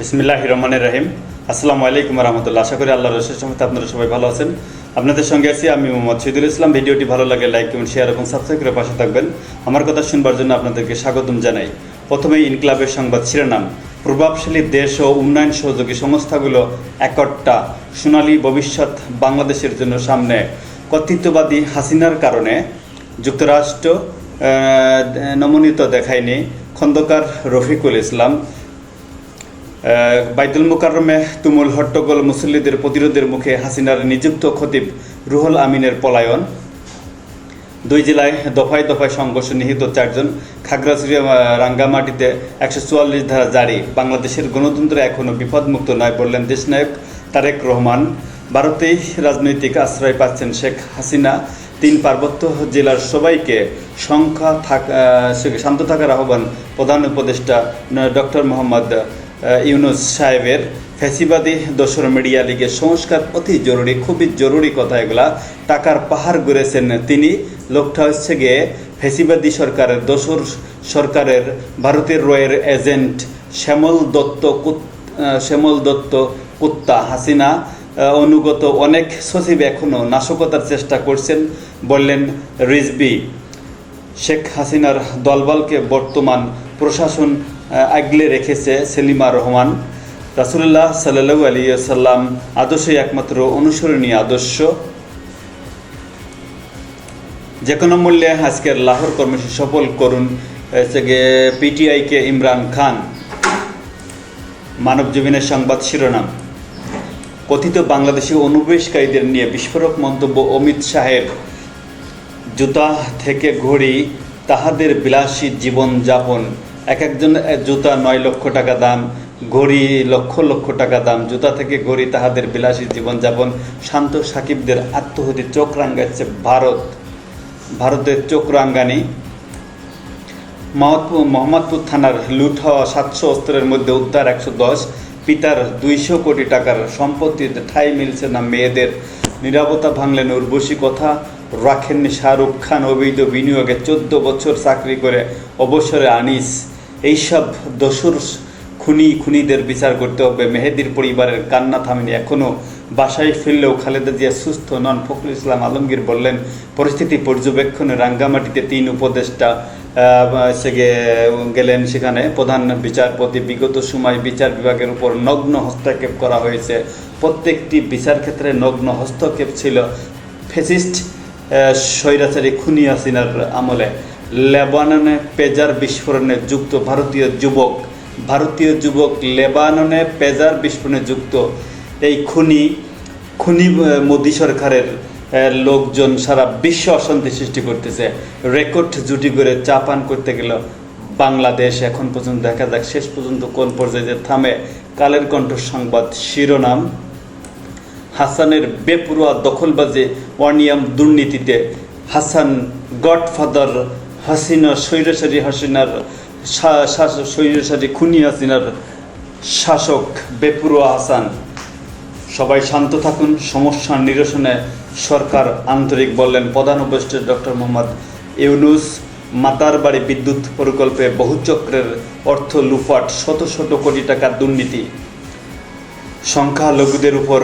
বিসমিল্লাহ রহমানের রহিম। আসসালামু আলাইকুম রহমতুল্লাহ। আশা করি আল্লাহ রসের সমেত আপনারা সবাই ভালো আছেন। আপনাদের সঙ্গে আছি আমি মোহাম্মদ শহীদুল ইসলাম। ভিডিওটি ভালো লাগে লাইক কমেন্ট শেয়ার এবং সাবস্ক্রাইব করে পাশে থাকবেন। আমার কথা শুনবার জন্য আপনাদেরকে স্বাগতম জানাই। প্রথমেই ইনকলাবের সংবাদ শিরোনাম। প্রভাবশালী দেশ ও উন্নয়ন সহযোগী সংস্থাগুলো একটা সোনালী ভবিষ্যৎ বাংলাদেশের জন্য সামনে। কর্তৃত্ববাদী হাসিনার কারণে যুক্তরাষ্ট্র আহ, নমনীয়তা দেখায়নি। খন্দকার রফিকুল ইসলাম। বাইতুল মুকাররমে তুমুল হট্টগোল মুসল্লিদের প্রতিরোধের মুখে হাসিনার নিযুক্ত খতিব রুহুল আমিনের পলায়ন। দুই জেলায় দফায় দফায় সংঘর্ষ নিহিত চারজন। খাগড়াছড়িয়া আহ, রাঙ্গামাটিতে একশো চুয়াল্লিশ ধারা জারি। বাংলাদেশের গণতন্ত্র এখনও বিপদমুক্ত নয় বললেন দেশনায়ক তারেক রহমান। ভারতেই রাজনৈতিক আশ্রয় পাচ্ছেন শেখ হাসিনা। তিন পার্বত্য জেলার সবাইকে সংখ্যা থাক শান্ত থাকার আহ্বান প্রধান উপদেষ্টা ডক্টর মোহাম্মদ ইউনুস সাহেবের ফ্যাসিবাদী দোসর মিডিয়া লিগের সংস্কার অতি জরুরি, খুবই জরুরি কথা এগুলা। টাকার পাহাড় গড়েছেন তিনি। লোকটা হচ্ছে গিয়ে ফ্যাসিবাদী সরকারের দোসর সরকারের ভারতের রয়ের এজেন্ট শ্যামল দত্ত শ্যামল দত্ত কুত্তা হাসিনা। অনুগত অনেক সচিব এখনও নাশকতার চেষ্টা করছেন বললেন রিজবি। শেখ হাসিনার দলবলকে বর্তমান প্রশাসন আগলে রেখেছে সেলিমা রহমান। রাসুল্লাহ সাল্লু আলী সাল্লাম আদর্শই একমাত্র অনুসরণীয় আদর্শ। যে কোনো মূল্যে আজকের লাহোর কর্মসূচি সফল করুন পিটিআইকে ইমরান খান। মানব জীবনের সংবাদ শিরোনাম। কথিত বাংলাদেশি অনুপ্রবেশকারীদের নিয়ে বিস্ফোরক মন্তব্য অমিত শাহের। জুতা থেকে ঘড়ি তাহাদের বিলাসী জীবনযাপন। এক একজন জুতা নয় লক্ষ টাকা দাম ঘড়ি লক্ষ লক্ষ টাকা দাম, জুতা থেকে ঘড়ি তাহাদের বিলাসী জীবনযাপন, শান্ত সাকিবদের আত্মহতি চোখ রাঙ্গাচ্ছে ভারত। ভারতের চোখ রাঙ্গানি। মোহাম্মদপুর মোহাম্মদপুর থানার লুট হওয়া সাতশো অস্ত্রের মধ্যে উদ্ধার একশো দশ, পিতার দুইশো কোটি টাকার সম্পত্তিতে ঠাঁই মিলছে না মেয়েদের। নিরাপত্তা ভাঙলেন উর্বশী কথা, রাখেননি শাহরুখ খান অবৈধ বিনিয়োগে চোদ্দ বছর চাকরি করে অবসরে আনিস। এইসব দোসর খুনি খুনিদের বিচার করতে হবে। মেহেদির পরিবারের কান্না থামেনি। এখনও বাসায় ফিরলেও খালেদা জিয়া সুস্থ নন। ফখরুল ইসলাম আলমগীর বললেন, পরিস্থিতি পর্যবেক্ষণে রাঙ্গামাটিতে তিন উপদেষ্টা সে গেলেন সেখানে। প্রধান বিচারপতি বিগত সময় বিচার বিভাগের উপর নগ্ন হস্তক্ষেপ করা হয়েছে। প্রত্যেকটি বিচার ক্ষেত্রে নগ্ন হস্তক্ষেপ ছিল ফেসিস্ট স্বৈরাচারী খুনি হাসিনার আমলে। লেবাননে পেজার বিস্ফোরণে যুক্ত ভারতীয় যুবক ভারতীয় যুবক লেবাননে পেজার বিস্ফোরণে যুক্ত এই খুনি খুনি মোদী সরকারের লোকজন সারা বিশ্ব অশান্তি সৃষ্টি করতেছে। রেকর্ড জুটি করে চা পান করতে গেল বাংলাদেশ। এখন পর্যন্ত দেখা যাক শেষ পর্যন্ত কোন পর্যায়ে থামে। কালের কণ্ঠ সংবাদ শিরোনাম। হাসানের বেপরোয়া দখলবাজে অনিয়ম দুর্নীতিতে। হাসান গডফাদার হাসিনা স্বৈরাচারী হাসিনার স্বৈরাচারী খুনি হাসিনার শাসক বেপরোয়া হাসান। সবাই শান্ত থাকুন, সমস্যা নিরসনে সরকার আন্তরিক বললেন প্রধান উপদেষ্টা ডক্টর মোহাম্মদ ইউনুস। মাতার বাড়ি বিদ্যুৎ প্রকল্পে বহুচক্রের অর্থ লুফাট, শত শত কোটি টাকার দুর্নীতি। সংখ্যালঘুদের উপর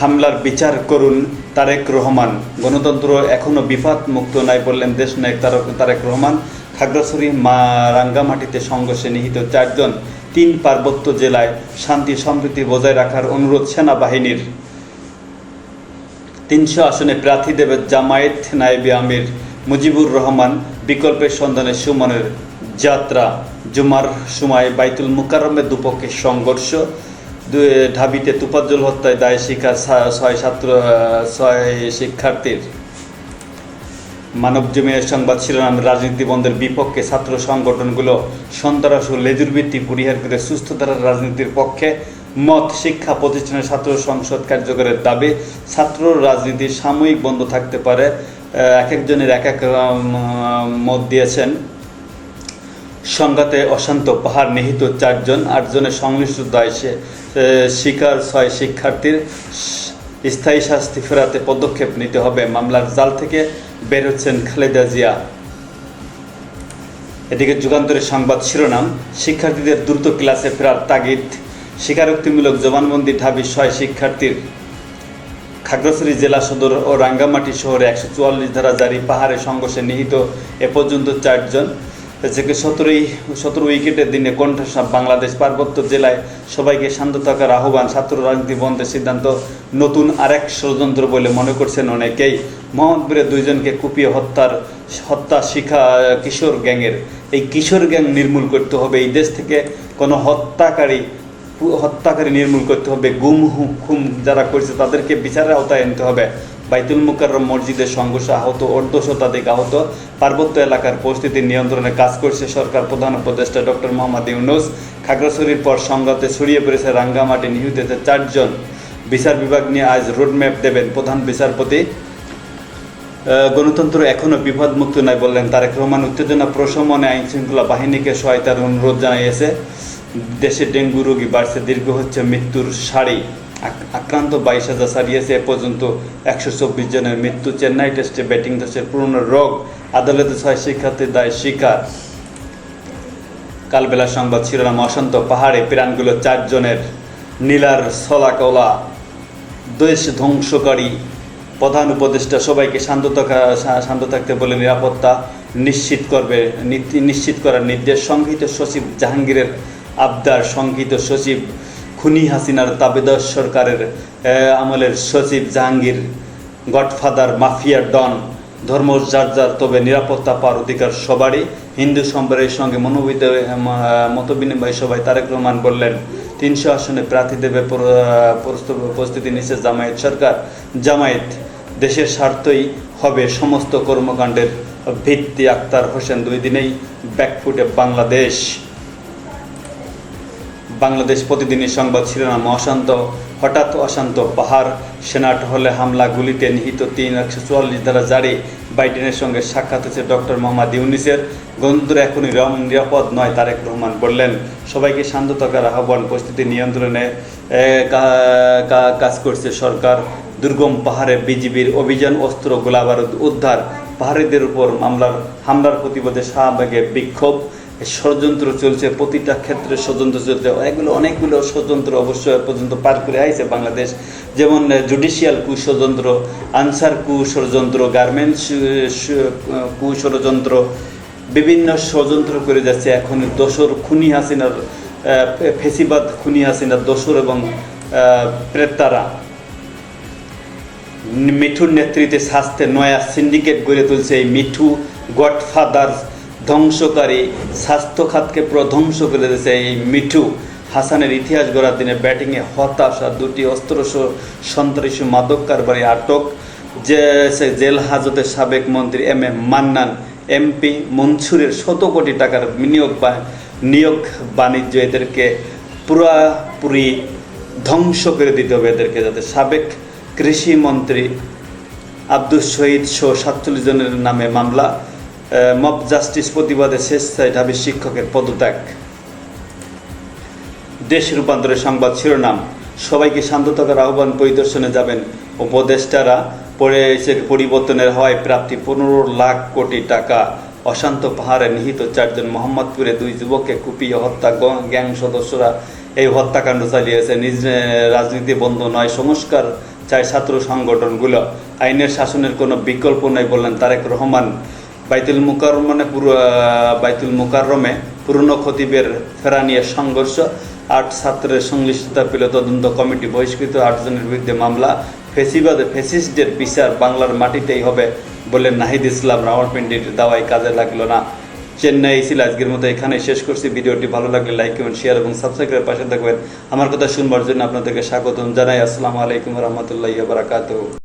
হামলার বিচার করুন তারেক রহমান। গণতন্ত্র এখনও বিপাদ মুক্ত নাই বললেন দেশ নায়ক তারক তারেক রহমান। খাগড়াছড়ি মা রাঙ্গামাটিতে সংঘর্ষে নিহিত চারজন। তিন পার্বত্য জেলায় শান্তি, সম্প্রীতি বজায় রাখার অনুরোধ সেনাবাহিনীর। তিনশো আসনে প্রার্থী দেবে জামায়াত নায়েবে আমির মুজিবুর রহমান। বিকল্পের সন্ধানে সুমনের যাত্রা। জুমার সময় বাইতুল মুকাররমে দুপক্ষের সংঘর্ষ। ঢাবিতে তুপাজ্জল হত্যায় দায় শিকার ছয় ছাত্র ছয় শিক্ষার্থীর। মানব জমিনের সংবাদ শিরোনাম, রাজনীতি বন্ধের বিপক্ষে ছাত্র সংগঠনগুলো সন্ত্রাস ও লেজুর ভিত্তি পরিহার করে সুস্থ ধারার রাজনীতির পক্ষে মত শিক্ষা প্রতিষ্ঠানের ছাত্র সংসদ কার্যকরের দাবি, ছাত্র রাজনীতি সাময়িক বন্ধ থাকতে পারে এক একজনের এক এক মত দিয়েছেন। সংঘাতে অশান্ত পাহাড় নিহিত চারজন আটজনের সংশ্লিষ্টতা এসে শিকার ছয় শিক্ষার্থীর স্থায়ী শাস্তি ফেরাতে পদক্ষেপ নিতে হবে। মামলার জাল থেকে বের হচ্ছেন খালেদা জিয়া। এদিকে যুগান্তরের সংবাদ শিরোনাম, শিক্ষার্থীদের দ্রুত ক্লাসে ফেরার তাগিদ, স্বীকারোক্তিমূলক জবানবন্দি ঢাবি ছয় শিক্ষার্থীর। খাগড়াছড়ি জেলা সদর ও রাঙ্গামাটি শহরে একশো চুয়াল্লিশ ধারা জারি পাহাড়ে সংঘর্ষে নিহিত এ পর্যন্ত চারজন। থেকে সতেরোই, সতেরো উইকেটের দিনে কণ্ঠসাপ বাংলাদেশ পার্বত্য জেলায় সবাইকে শান্ত থাকার আহ্বান ছাত্র রাজনীতি বন্ধের সিদ্ধান্ত। নতুন আরেক ষড়যন্ত্র বলে মনে করছেন অনেকেই। মোহাম্মদপুরে দুইজনকে কুপিয়ে হত্যার, হত্যা শিখা কিশোর গ্যাংয়ের। এই কিশোর গ্যাং নির্মূল করতে হবে। এই দেশ থেকে কোনো হত্যাকারী হত্যাকারী নির্মূল করতে হবে। গুম হু- খুম যারা করছে তাদেরকে বিচারের আওতায় আনতে হবে। বাইতুল মুকাররম মসজিদের সংঘর্ষে আহত অর্ধ শতাধিক আহত। পার্বত্য এলাকার পরিস্থিতি নিয়ন্ত্রণে কাজ করছে সরকার প্রধান উপদেষ্টা ডক্টর মোহাম্মদ ইউনুস। খাগড়াছড়ির পর সংঘাতে ছড়িয়ে পড়েছে রাঙ্গামাটি নিহত হয়েছে চারজন। বিচার বিভাগ নিয়ে আজ রোডম্যাপ দেবেন প্রধান বিচারপতি। গণতন্ত্র এখনও বিপদমুক্ত নয় বললেন তারেক রহমান। উত্তেজনা, প্রশমনে আইন শৃঙ্খলা বাহিনীকে সহায়তার অনুরোধ জানিয়েছে। দেশে ডেঙ্গু রোগী বাড়ছে, দীর্ঘ হচ্ছে মৃত্যুর সারি। আক্রান্ত বাইশ হাজার ছাড়িয়েছে এ পর্যন্ত একশো চব্বিশ জনের মৃত্যু। চেন্নাই টেস্টে ব্যাটিং দোষের পুরনো রোগ। আদালতে ছয় শিক্ষার্থীর দায় শিকার। কালবেলা সংবাদ শিরোনাম, অশান্ত পাহাড়ে প্রাণগুলো চারজনের নীলার ছলাকলা দেশ ধ্বংসকারী। প্রধান উপদেষ্টা সবাইকে শান্ত থাকা- শান্ত থাকতে বলে নিরাপত্তা নিশ্চিত করবে নিশ্চিত করার নির্দেশ। সংহিত সচিব জাহাঙ্গীরের আবদার সংহিত সচিব খুনি হাসিনার তাবেদার সরকারের আমলের সচিব জাহাঙ্গীর, গডফাদার মাফিয়া ডন ধর্ম যার যার, তবে নিরাপত্তা পাওয়ার অধিকার সবারই। হিন্দু সম্প্রদায়ের সঙ্গে মনোবিত মতবিনিময় সভায় তারেক রহমান বললেন, তিনশো আসনে প্রার্থী দেবে প্র- প্রস্তুতি নিচ্ছে জামায়াত সরকার। জামায়াত দেশের স্বার্থই হবে সমস্ত কর্মকাণ্ডের ভিত্তি। আক্তার হোসেন দুই দিনেই ব্যাকফুটে বাংলাদেশ। বাংলাদেশ প্রতিদিনই সংবাদ শিরোনাম, অশান্ত, হঠাৎ অশান্ত পাহাড় সেনাট হলে হামলা, গুলিতে নিহিত তিন একশো চুয়াল্লিশ দ্বারা জারি, বাইডেনের সঙ্গে সাক্ষাৎ হয়েছে ডক্টর মোহাম্মদ ইউনিসের। গণতন্ত্র এখনই নিরাপদ নয়, তারেক রহমান বললেন। সবাইকে শান্ত থাকার আহ্বান, পরিস্থিতি নিয়ন্ত্রণে কাজ করছে সরকার। দুর্গম পাহাড়ে বিজিবির অভিযান, অস্ত্র, গোলাবারুদ উদ্ধার। পাহাড়িদের উপর মামলার, হামলার প্রতিবাদে শাহবাগে বিক্ষোভ। ষড়যন্ত্র চলছে, প্রতিটা ক্ষেত্রে ষড়যন্ত্র চলছে। এগুলো অনেকগুলো ষড়যন্ত্র অবশ্য পর্যন্ত পার করে আইছে বাংলাদেশ। যেমন জুডিশিয়াল কুষড়যন্ত্র, আনসার কুষড়যন্ত্র গার্মেন্টস কু ষড়যন্ত্র বিভিন্ন ষড়যন্ত্র করে যাচ্ছে। এখন দোসর খুনি হাসিনার ফেসিবাদ খুনি হাসিনার দোসর এবং প্রেতারা। মিঠুর নেতৃত্বে স্বাস্থ্যে নয়া সিন্ডিকেট গড়ে তুলছে এই মিঠু গডফাদার ধ্বংসকারী স্বাস্থ্য খাতকে পুরো ধ্বংস করে দিয়েছে এই মিঠু হাসানের ইতিহাস গড়ার দিনে ব্যাটিংয়ে হতাশা, দুটি অস্ত্র সন্ত্রাসী মাদক কারবারি আটক। যে জেল হাজতের সাবেক মন্ত্রী এম এম মান্নান, এমপি মনসুরের শত কোটি টাকার বিনিয়োগ বা নিয়োগ বাণিজ্য এদেরকে পুরাপুরি ধ্বংস করে দিতে হবে এদেরকে, যাতে সাবেক কৃষি মন্ত্রী আব্দুল শহীদ সহ সাতচল্লিশ জনের নামে মামলা মব জাস্টিস প্রতিবাদে স্বেচ্ছায় ঢাবি শিক্ষকের পদত্যাগ। দেশ রূপান্তরের সংবাদ শিরোনাম, সবাইকে শান্ত থাকার আহ্বান পরিদর্শনে যাবেন উপদেষ্টারা। পরিবর্তনের হয় প্রাপ্তি পনেরো লাখ কোটি টাকা। অশান্ত পাহাড়ে নিহিত চারজন মোহাম্মদপুরে দুই যুবককে কুপিয়ে হত্যা গ্যাং সদস্যরা। এই হত্যাকাণ্ড চালিয়েছে নিজ রাজনীতি বন্ধ নয়, সংস্কার চায় ছাত্র সংগঠনগুলো। আইনের শাসনের কোনো বিকল্প নেই বললেন তারেক রহমান। বাইতুল মুকাররমে পুরো বাইতুল মুকাররমে পুরনো খতিবের ফেরা নিয়ে সংঘর্ষ, আট ছাত্রের সংশ্লিষ্টতা পেল তদন্ত কমিটি বহিষ্কৃত আটজনের বিরুদ্ধে মামলা। ফেসিবাদে ফেসিস্টদের বিচার বাংলার মাটিতেই হবে বলে নাহিদ ইসলাম রাওয়ালপিন্ডির দাওয়াই কাজে লাগল না। চেন্নাই ছিল আজকের মতো এখানে শেষ করছি। ভিডিওটি ভালো লাগলে লাইক কমেন্ট, শেয়ার এবং সাবস্ক্রাইবের পাশে থাকবেন। আমার কথা শুনবার জন্য আপনাদেরকে স্বাগতম জানাই। আসসালামু আলাইকুম রহমতুল্লাহ বারাকাতু